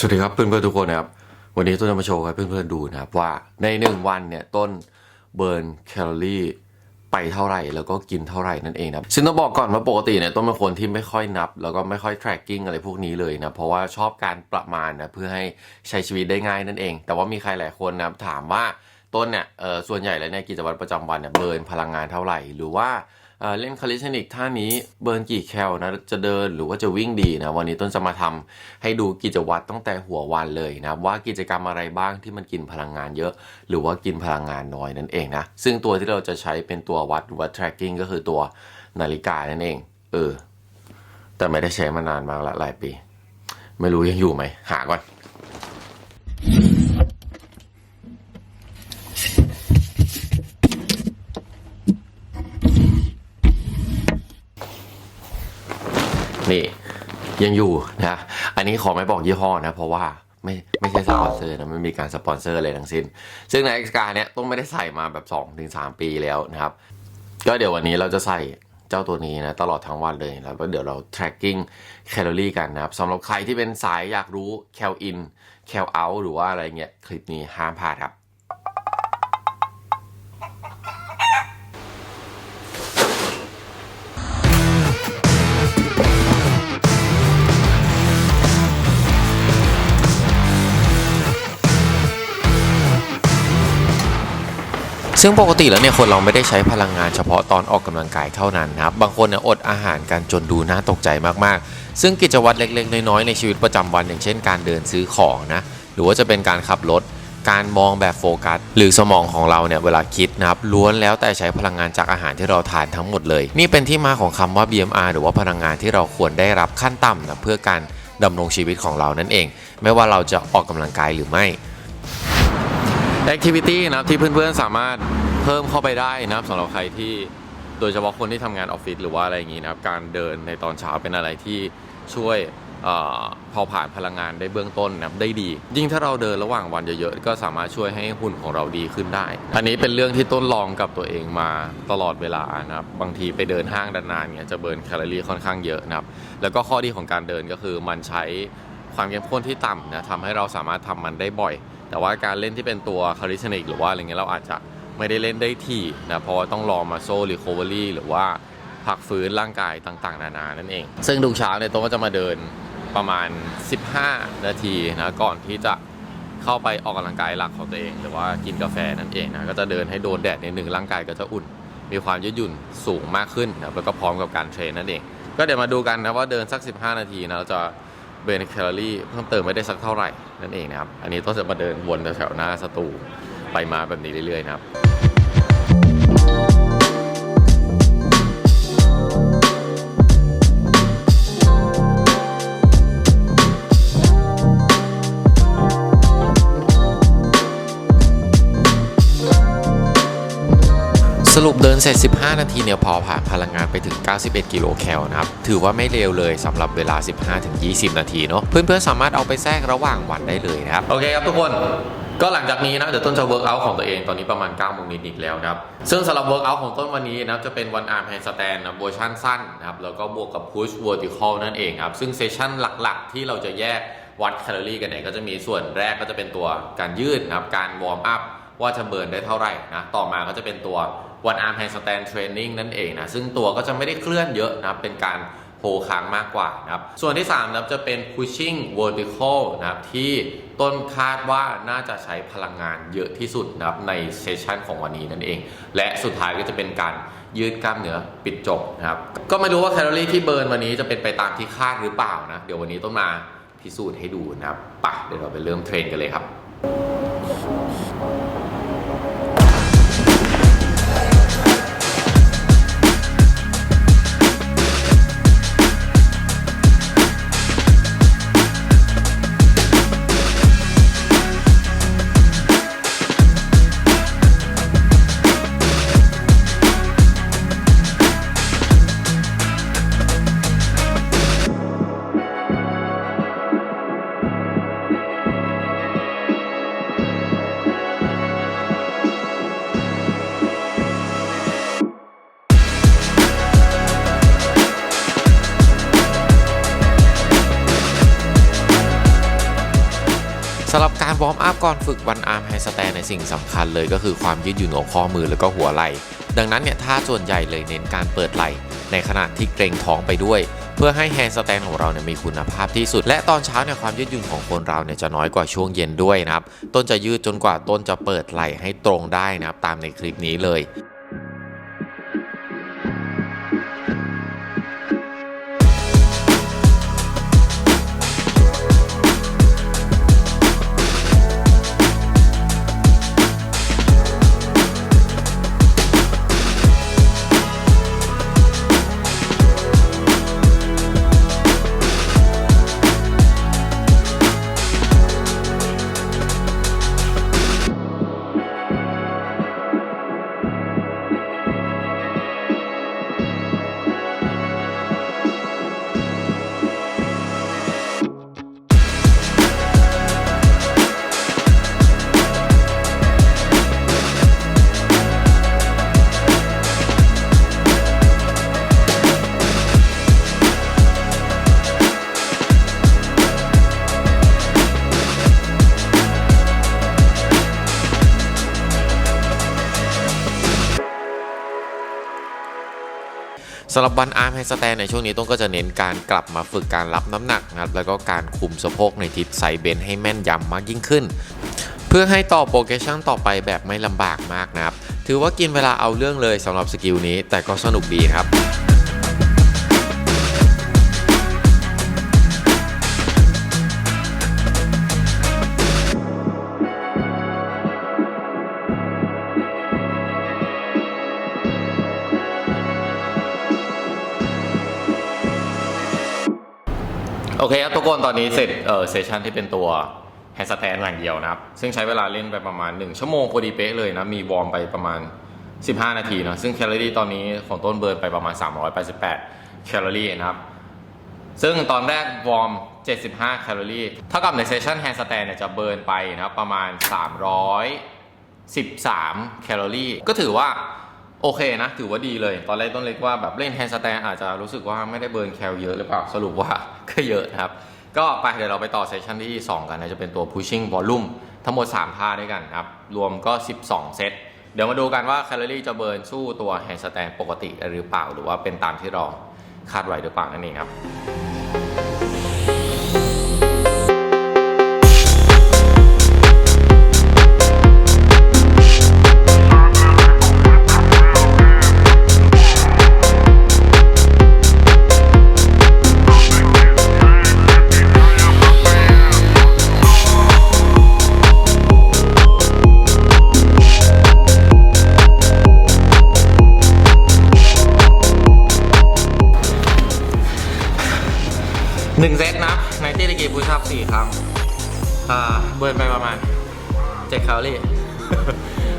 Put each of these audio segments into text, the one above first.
สวัสดีครับเพื่อนๆทุกคนนะครับวันนี้ต้นจะมาโชว์ให้เพื่อนๆดูนะครับว่าในหนึ่งวันเนี่ยต้นเบิร์นแคลอรี่ไปเท่าไหร่แล้วก็กินเท่าไหร่นั่นเองนะซึ่งต้องบอกก่อนว่าปกติเนี่ยต้นเป็นคนที่ไม่ค่อยนับ แล้วก็ไม่ค่อย tracking อะไรพวกนี้เลยนะเพราะว่าชอบการประมาณนะเพื่อให้ใช้ชีวิตได้ง่ายนั่นเอง แต่ว่ามีใครหลายคนนะถามว่าต้นเนี่ยส่วนใหญ่แล้วเนี่ยกิจวัตรประจำวันเนี่ยเบิร์นพลังงานเท่าไหร่ หรือว่า เล่นคาลิสเทนิกท่านี้เบิร์นกี่แคลนะจะเดินหรือว่าจะวิ่งดีนะวันนี้ต้นจะมาทำให้ดูกิจวัตรตั้งแต่หัววันเลยนะว่ากิจกรรมอะไรบ้างที่มันกินพลังงานเยอะ หรือว่ากินพลังงานน้อยนั่นเองนะซึ่งตัวที่เราจะใช้เป็นตัววัดหรือว่า tracking ก็คือตัวนาฬิกานั่นเอง เออ แต่ไม่ได้ใช้มานานมากละหลายปี ไม่รู้ยังอยู่ไหมหาก่อน นี่ยังอยู่นะอันนี้ขอไม่บอกยี่ห้อนะ เพราะว่าไม่ไม่ใช่สปอนเซอร์นะไม่มีการสปอนเซอร์อะไรทั้งสิ้น ซึ่งในการเนี้ยต้องไม่ได้ใส่มาแบบ2-3ถึงปีแล้วนะครับ ก็เดี๋ยววันนี้เราจะใส่เจ้าตัวนี้นะตลอดทั้งวันเลยแล้วก็เดี๋ยวเรา tracking แคลอรี่กันนะครับสำหรับใครที่เป็นสายอยากรู้แคลอินแคลเอาหรือว่าอะไรเงี้ยคลิปนี้ห้ามพลาดครับ ซึ่งปกติแล้วเนี่ยคนเราไม่ได้ใช้พลังงานเฉพาะตอนออกกำลังกายเท่านั้นนะครับ บางคนเนี่ยอดอาหารกันจนดูน่าตกใจมากๆ ซึ่งกิจวัตรเล็กๆ น้อยๆ ในชีวิตประจำวันอย่างเช่นการเดินซื้อของนะ หรือว่าจะเป็นการขับรถ การมองแบบโฟกัส หรือสมองของเราเนี่ยเวลาคิดนะครับล้วนแล้วแต่ใช้พลังงานจากอาหารที่เราทานทั้งหมดเลย นี่เป็นที่มาของคำว่า BMR หรือว่าพลังงานที่เราควรได้รับขั้นต่ำนะเพื่อการดำรงชีวิตของเรานั่นเอง ไม่ว่าเราจะออกกำลังกายหรือไม่ แอคทิวิตี้นะครับที่เพื่อนๆสามารถเพิ่มเข้าไปได้นะครับสำหรับใครที่โดยเฉพาะคนที่ทำงานออฟฟิศหรือว่าอะไรอย่างนี้นะครับการเดินในตอนเช้าเป็นอะไรที่ช่วยเออเผาผลาญพลังงานได้เบื้องต้นนะครับได้ดี ยิ่งถ้าเราเดินระหว่างวันเยอะๆก็สามารถช่วยให้หุ่นของเราดีขึ้นได้ อันนี้เป็นเรื่องที่ต้นลองกับตัวเองมาตลอดเวลานะครับบางทีไปเดินห้างนานๆเนี่ยจะเบิร์นแคลอรี่ค่อนข้างเยอะนะครับแล้วก็ข้อดีของการเดินก็คือมันใช้ความเข้มข้นที่ต่ำนะทำให้เราสามารถทำมันได้บ่อย แต่ว่าการเล่นที่เป็นตัวคาริสเนกหรือว่าอะไรเงี้ยเราอาจจะไม่ได้เล่นได้ที่นะเพราะว่าต้องรอมาโซรีคอเวอรี่หรือว่าพักฟื้นร่างกายต่างๆ นานานั่นเอง ซึ่งทุกเช้าเนี่ยโต้ก็จะมาเดินประมาณ 15 นาทีนะก่อนที่จะเข้าไปออกกำลังกายหลักของตัวเอง หรือว่ากินกาแฟนั่นเองนะก็จะเดินให้โดนแดดนิดหนึ่งร่างกายก็จะอุ่น มีความยืดหยุ่นสูงมากขึ้นนะแล้วก็พร้อมกับการเทรนนั่นเอง ก็เดี๋ยวมาดูกันนะว่าเดินสัก 15 นาทีนะเราจะ เบรนแคลอรี่เพิ่มเติมไม่ได้สักเท่าไหร่นั่นเองนะครับ อันนี้ต้องจะมาเดินวนแถวหน้าสตูไปมาแบบนี้เรื่อยๆนะครับ รุปเดินเสร็จ 15 นาทีเนี่ยพอผ่านพลังงานไปถึง 91 กิโลแคลนะครับ ถือว่าไม่เร็วเลยสำหรับเวลา 15-20 นาทีเนาะ เพื่อนๆ สามารถเอาไปแทรกระหว่างวันได้เลยนะครับ โอเคครับทุกคนก็หลังจากนี้นะเดี๋ยวต้นจะเวิร์กอัลของตัวเองตอนนี้ประมาณ9โมงนิดๆแล้วนะครับซึ่งสำหรับเวิร์กอัลของต้นวันนี้นะจะเป็นวันอาร์มแฮนด์สแตนนะเวอร์ชันสั้นนะครับแล้วก็บวกกับพุชเวอร์ติคอลนั่นเองครับซึ่งเซสชั่นหลักๆ ที่เราจะแยกวัดแคลอรี่กันเนี่ยก็จะมีส่วนแรกก็จะเป็นตัวการยืดนะครับการวอร์มอัพว่าจะเบิร์นได้เท่าไหร่นะต่อมาก็จะเป็นตัว one arm handstand training นั่นเองนะ ซึ่งตัวก็จะไม่ได้เคลื่อนเยอะนะเป็นการโฮค้างมากกว่านะครับ ส่วนที่3นะครับจะเป็น pushing vertical นะครับที่ต้นคาดว่าน่าจะใช้พลังงานเยอะที่สุดนะครับในเซสชันของวันนี้นั่นเอง และสุดท้ายก็จะเป็นการยืดกล้ามเนื้อปิดจบนะครับ ก็ไม่รู้ว่าแคลอรี่ที่เบิร์นวันนี้จะเป็นไปตามที่คาดหรือเปล่านะ เดี๋ยววันนี้ต้องมาพิสูจน์ให้ดูนะครับไปะเดี๋ยวเราไปเริ่มเทรนกันเลยครับำหรับการวอร์มอัพก่อนฝึกวันอาร์มไฮสแตนในสิ่งสำคัญเลยก็คือความยืดหยุ่นของข้อมือแล้วก็หัวไหล่ ดังนั้นเนี่ยท่าส่วนใหญ่เลยเน้นการเปิดไหล่ ในขณะที่เกรงท้องไปด้วย เพื่อให้แฮนด์สแตนของเราเนี่ยมีคุณภาพที่สุด และตอนเช้าเนี่ยความยืดหยุ่นของคนเราเนี่ยจะน้อยกว่าช่วงเย็นด้วยนะครับต้นจะยืดจนกว่าต้นจะเปิดไหล่ให้ตรงได้นะครับตามในคลิปนี้เลย สำหรับบันอาร์มแฮสแตนในช่วงนี้ต้องก็จะเน้นการกลับมาฝึกการรับน้ำหนักนะครับแล้วก็การคุมสะโพกในทิศไซเบนให้แม่นยำมากยิ่งขึ้น เพื่อให้ต่อโปรเกชั่นต่อไปแบบไม่ลำบากมากนะครับ ถือว่ากินเวลาเอาเรื่องเลยสำหรับสกิลนี้แต่ก็สนุกดีครับ โอเคครับทุกคนตอนนี้เสร็จเออเซสชันที่เป็นตัวแฮนด์สแตนอย่างเดียวนะครับ ซึ่งใช้เวลาเล่นไปประมาณ 1 ชั่วโมงพอดีเป๊ะเลยนะ มีวอร์มไปประมาณ 15 นาทีเนอะซึ่งแคลอรี่ตอนนี้ของต้นเบิร์นไปประมาณ 388 แคลอรี่นะครับ ซึ่งตอนแรกวอร์ม 75 แคลอรี่เท่ากับในเซสชันแฮนด์สแตนเนี่ยจะเบิร์นไปนะครับประมาณ 313 แคลอรี่ก็ถือว่า โอเคนะ ถือว่าดีเลย ตอนแรกต้นเล็กว่าแบบเล่นแฮนด์สแตนอาจจะรู้สึกว่าไม่ได้เบิร์นแคลเยอะหรือเปล่า สรุปว่าก็เยอะนะครับ ก็ไปเดี๋ยวเราไปต่อเซสชันที่ 2 กันนะ จะเป็นตัว pushing volume ทั้งหมด 3 ท่าด้วยกันครับ รวมก็ 12 เซตเดี๋ยวมาดูกันว่าแคลอรี่จะเบิร์นสู้ตัวแฮนด์สแตนปกติหรือเปล่า หรือว่าเป็นตามที่เราคาดไว้หรือเปล่านั่นเองครับ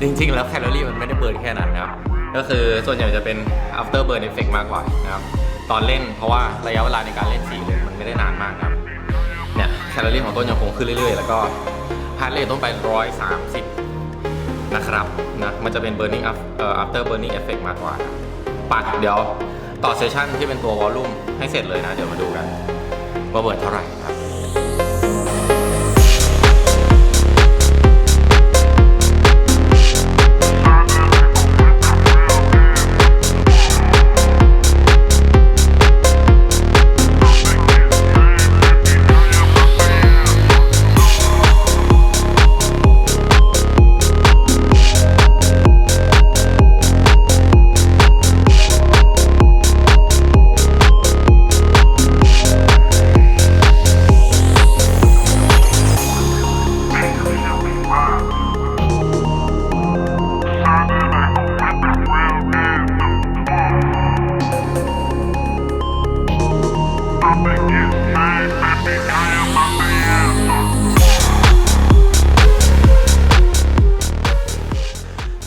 จริงๆ แล้วแคลอรี่มันไม่ได้เบิร์นแค่นั้นนะครับ ก็คือส่วนใหญ่จะเป็น after burn effect มากกว่านะครับ ตอนเล่นเพราะว่าระยะเวลาในการเล่น4เล่นมันไม่ได้นานมากนะครับ เนี่ยแคลอรี่ของต้นยังคงขึ้นเรื่อยๆ แล้วก็ฮาร์ดเรทต้นไป 130 นะครับนะมันจะเป็น burning up เอ่อ after burning effect มากกว่าปัดเดี๋ยวต่อเซสชันที่เป็นตัว volume ให้เสร็จเลยนะ เดี๋ยวมาดูกันว่าเบิร์นเท่าไหร่ครับ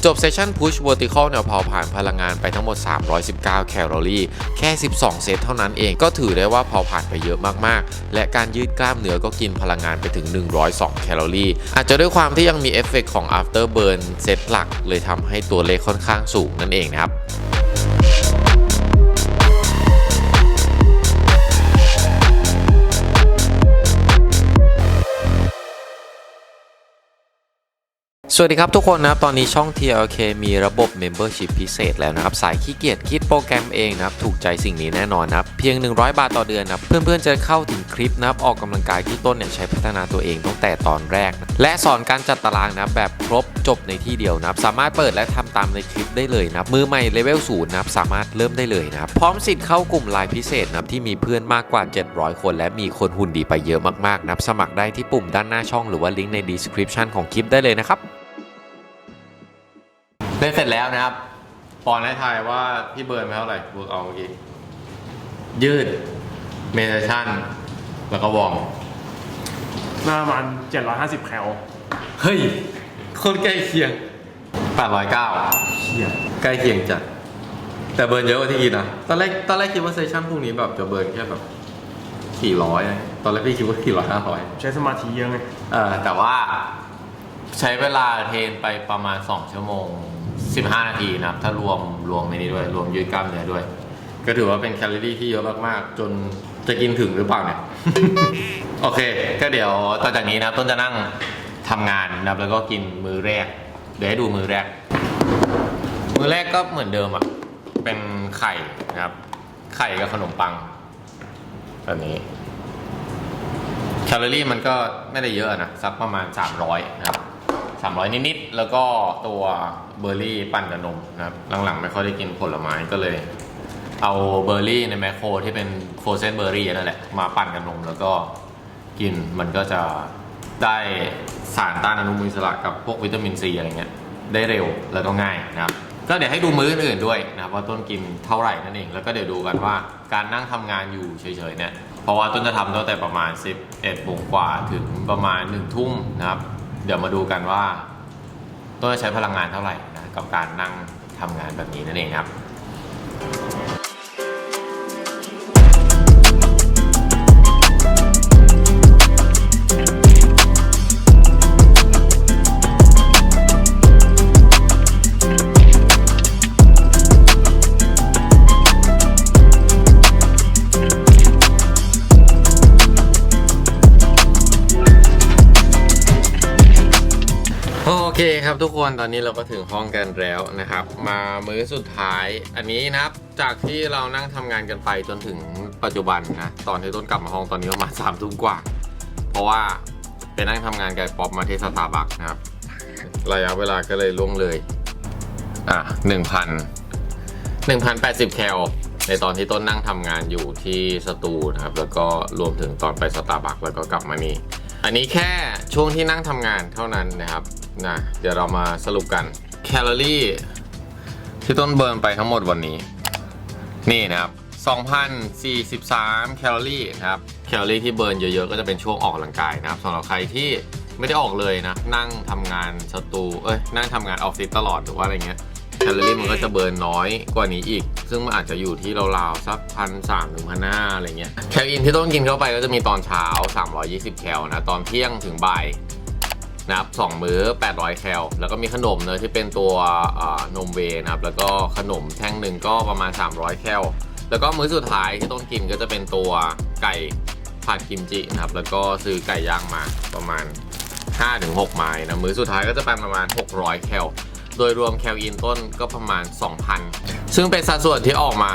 จบเซสชั่น Push Vertical เนี่ยเผาผ่านพลังงานไปทั้งหมด 319 แคลอรี่ แค่ 12 เซตเท่านั้นเองก็ถือได้ว่าเผาผ่านไปเยอะมากๆ และการยืดกล้ามเนื้อก็กินพลังงานไปถึง 102 แคลอรี่ อาจจะด้วยความที่ยังมีเอฟเฟกของ After Burn เซตหลักเลยทำให้ตัวเลขค่อนข้างสูงนั่นเองนะครับ สวัสดีครับทุกคนนะครับ ตอนนี้ช่อง TLK มีระบบ Membership พิเศษแล้วนะครับ สายขี้เกียจคิดโปรแกรมเองนะครับ ถูกใจสิ่งนี้แน่นอนนะครับ เพียง 100 บาทต่อเดือนนะครับ เพื่อนๆจะเข้าถึงคลิปนะครับ ออกกำลังกายที่ต้นเนี่ยใช้พัฒนาตัวเองตั้งแต่ตอนแรก และสอนการจัดตารางนะแบบครบจบในที่เดียวนะครับ สามารถเปิดและทำตามในคลิปได้เลยนะครับ มือใหม่เลเวลศูนย์นะครับสามารถเริ่มได้เลยนะครับ พร้อมสิทธิ์เข้ากลุ่มไลน์พิเศษนะครับที่มีเพื่อนมากกว่า 700 คน และมีคนหุ่นดีไปเยอะมากๆนะครับสมัครได้ที่ปุ่มด้านหน้าช่องหรือว่าลิงก์ใน description ของคลิปได้เลยนะครับ เล่นเสร็จแล้วนะครับ ปอนให้ทายว่าพี่เบิร์นไปเท่าไหร่เวิร์กเอาเมื่อกี้ยืด เมดิชั่น แล้วก็วอร์มหน้ามัน750 แคลเฮ้ยคนใกล้เคียง 809เชี่ยใกล้เคียงจัด แต่เบิร์นเยอะกว่าที่คิดนะ ตอนแรกตอนแรกคิดว่าเซสชั่นพวกนี้แบบจะเบิร์นแค่แบบสี่ร้อยตอนแรกพี่คิดว่าสี่ร้อยห้าร้อยใช้สมาธิเยอะไง เออแต่ว่า ใช้เวลาเทรนไปประมาณ 2 ชั่วโมง 15 นาทีนะครับ ถ้ารวมรวมไม่นี้ด้วย รวมยืดกล้ามเนื้อด้วย ก็ถือว่าเป็นแคลอรี่ที่เยอะมากๆ จนจะกินถึงหรือเปล่าเนี่ย โอเค ก็เดี๋ยวต่อจากนี้นะครับต้นจะนั่งทำงานนะครับแล้วก็กินมือแรก เดี๋ยวให้ดูมือแรก มือแรกก็เหมือนเดิมอะ เป็นไข่นะครับ ไข่กับขนมปังแบบนี้แคลอรี่มันก็ไม่ได้เยอะนะ สักประมาณ 300 นะครับ 300 นิดๆ แล้วก็ตัวเบอร์รี่ปั่นกับนมนะครับ หลังๆ ไม่ค่อยได้กินผลไม้ก็เลย เอาเบอร์รี่ในแมคโครที่เป็นโฟรเซนเบอร์รี่นั่นแหละ มาปั่นกับนมแล้วก็กินมันก็จะได้สารต้านอนุมูลอิสระกับพวกวิตามินซีอะไรเงี้ยได้เร็วแล้วก็ง่ายนะครับ ก็เดี๋ยวให้ดูมื้ออื่นๆด้วยนะครับว่าต้นกินเท่าไหร่นั่นเอง แล้วก็เดี๋ยวดูกันว่าการนั่งทำงานอยู่เฉยๆเนี่ยเพราะว่าต้นจะทำตั้งแต่ประมาณ 11โมงกว่าถึงประมาณ1ทุ่มนะครับ เดี๋ยวมาดูกันว่าต้องใช้พลังงานเท่าไหร่นะกับการนั่งทำงานแบบนี้นั่นเองครับ ครับทุกคนตอนนี้เราก็ถึงห้องกันแล้วนะครับ มามื้อสุดท้ายอันนี้นะครับจากที่เรานั่งทำงานกันไปจนถึงปัจจุบันนะตอนที่ต้นกลับมาห้องตอนนี้ประมาณสามทุ่มกว่า เพราะว่าไปนั่งทำงานกับป๊อปมาที่สตาร์บัคนะครับระยะเวลาก็เลยล่วงเลยอะหนึ่งพันหนึ่งพันแปดสิบแคลในตอนที่ต้นนั่งทำงานอยู่ที่สตูนะครับ แล้วก็รวมถึงตอนไปสตาร์บัคแล้วก็กลับมานี่อันนี้แค่ช่วงที่นั่งทำงานเท่านั้นนะครับ นะเดี๋ยวเรามาสรุปกันแคลอรี่ที่ต้นเบิร์นไปทั้งหมดวันนี้ นี่นะครับ 2,043 แคลอรี่นะครับ แคลอรี่ที่เบิร์นเยอะๆ ก็จะเป็นช่วงออกกำลังกายนะครับสำหรับใครที่ไม่ได้ออกเลยนะ นั่งทำงานสตูเอ้ยนั่งทำงานออฟฟิศตลอดหรือว่าอะไรเงี้ยแคลอรี่มันก็จะเบิร์นน้อยกว่านี้อีก ซึ่งมันอาจจะอยู่ที่ราวๆสักพันสามถึงพันห้าอะไรเงี้ยแคลอินที่ต้องกินเข้าไปก็จะมีตอนเช้า 320 แคลนะ ตอนเที่ยงถึงบ่าย นะครับสองมื้อ 800 แคล แล้วก็มีขนมเนอะที่เป็นตัวนมเวนะครับ แล้วก็ขนมแท่งหนึ่งก็ประมาณ 300 แคล แล้วก็มื้อสุดท้ายที่ต้องกินก็จะเป็นตัวไก่ผัดกิมจินะครับ แล้วก็ซื้อไก่ย่างมาประมาณ 5-6 ไม้นะ มื้อสุดท้ายก็จะเป็นประมาณ 600 แคล โดยรวมแคลอินต้นก็ประมาณ 2,000 ซึ่งเป็นสัดส่วนที่ออกมา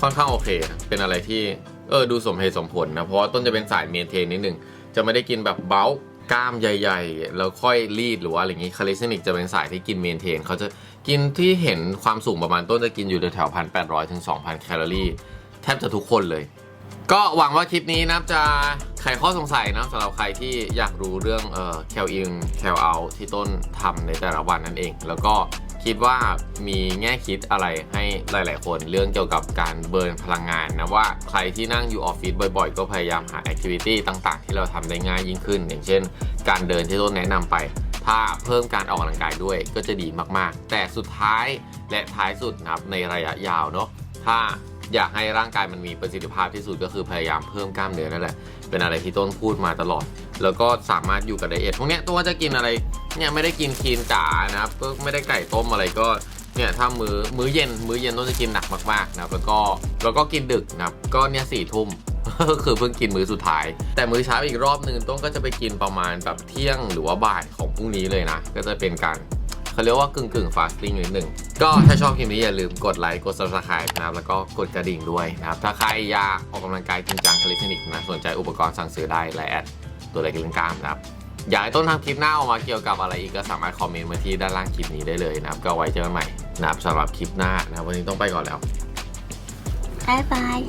ค่อนข้างโอเค เป็นอะไรที่เออดูสมเหตุสมผลนะ เพราะว่าต้นจะเป็นสายเมนเทนนิดนึง จะไม่ได้กินแบบเบ้า กล้ามใหญ่ ๆ แล้วค่อยรีดหรือว่าอะไรอย่างนี้คาลิสเทนิกจะเป็นสายที่กินเมนเทนเขาจะกินที่เห็นความสูงประมาณต้นจะกินอยู่แถวๆพันแปดร้อยถึงสองพันแคลอรี่แทบจะทุกคนเลย ก็หวังว่าคลิปนี้นะจะไขข้อสงสัยนะสำหรับใครที่อยากรู้เรื่องเอ่อแคลอินแคลเอาที่ต้นทำในแต่ละวันนั่นเอง แล้วก็ คิดว่ามีแง่คิดอะไรให้หลาย ๆ คนเรื่องเกี่ยวกับการเบิร์นพลังงานนะว่าใครที่นั่งอยู่ออฟฟิศบ่อยๆ ก็พยายามหาแอคทิวิตี้ต่างๆ ที่เราทำได้ง่ายยิ่งขึ้น อย่างเช่น การเดินที่ต้นแนะนำไป ถ้าเพิ่มการออกกำลังกายด้วยก็จะดีมากๆ แต่สุดท้ายและท้ายสุดนะครับในระยะยาวเนาะถ้าอยากให้ร่างกายมันมีประสิทธิภาพที่สุดก็คือพยายามเพิ่มกล้ามเนื้อนั่นแหละเป็นอะไรที่ต้นพูดมาตลอด แล้วก็สามารถอยู่กับไดเอทพวกนี้ตัวจะกินอะไร เนี่ยไม่ได้กินคีนจ๋านะครับก็ไม่ได้ไก่ต้มอะไรก็เนี่ยถ้ามือมื้อเย็น มื้อเย็นต้นจะกินหนักมากๆนะครับแล้วก็แล้วก็กินดึกนะครับก็เนี่ยสี่ทุ่มคือเพิ่งกินมื้อสุดท้าย แต่มื้อเช้าอีกรอบหนึ่งต้นก็จะไปกินประมาณแบบเที่ยงหรือว่าบ่ายของพรุ่งนี้เลยนะ ก็จะเป็นการเขาเรียกว่ากึ่งกึ่งฟาสติ้งนิดหนึ่งก็ถ้าชอบคลิปนี้อย่าลืมกดไลค์กด subscribe นะครับแล้วก็กดกระดิ่งด้วยนะครับถ้าใครอยากออกกำลังกายจริงจังคลินิกนะสนใจอุปกรณ์สั่งซื้อได้ไลน์แอดตัวเล็กเล่นกล้ามนะครับ อยากให้ต้นทำคลิปหน้าออกมาเกี่ยวกับอะไรอีกก็สามารถคอมเมนต์มาที่ด้านล่างคลิปนี้ได้เลยนะครับก็ไว้เจอกันใหม่นะครับสำหรับคลิปหน้านะครับวันนี้ต้องไปก่อนแล้วบายบาย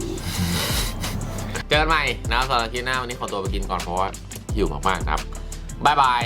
เจอกันใหม่นะครับสำหรับคลิปหน้าวันนี้ขอตัวไปกินก่อนเพราะว่าหิวมากๆนะครับบ๊ายบาย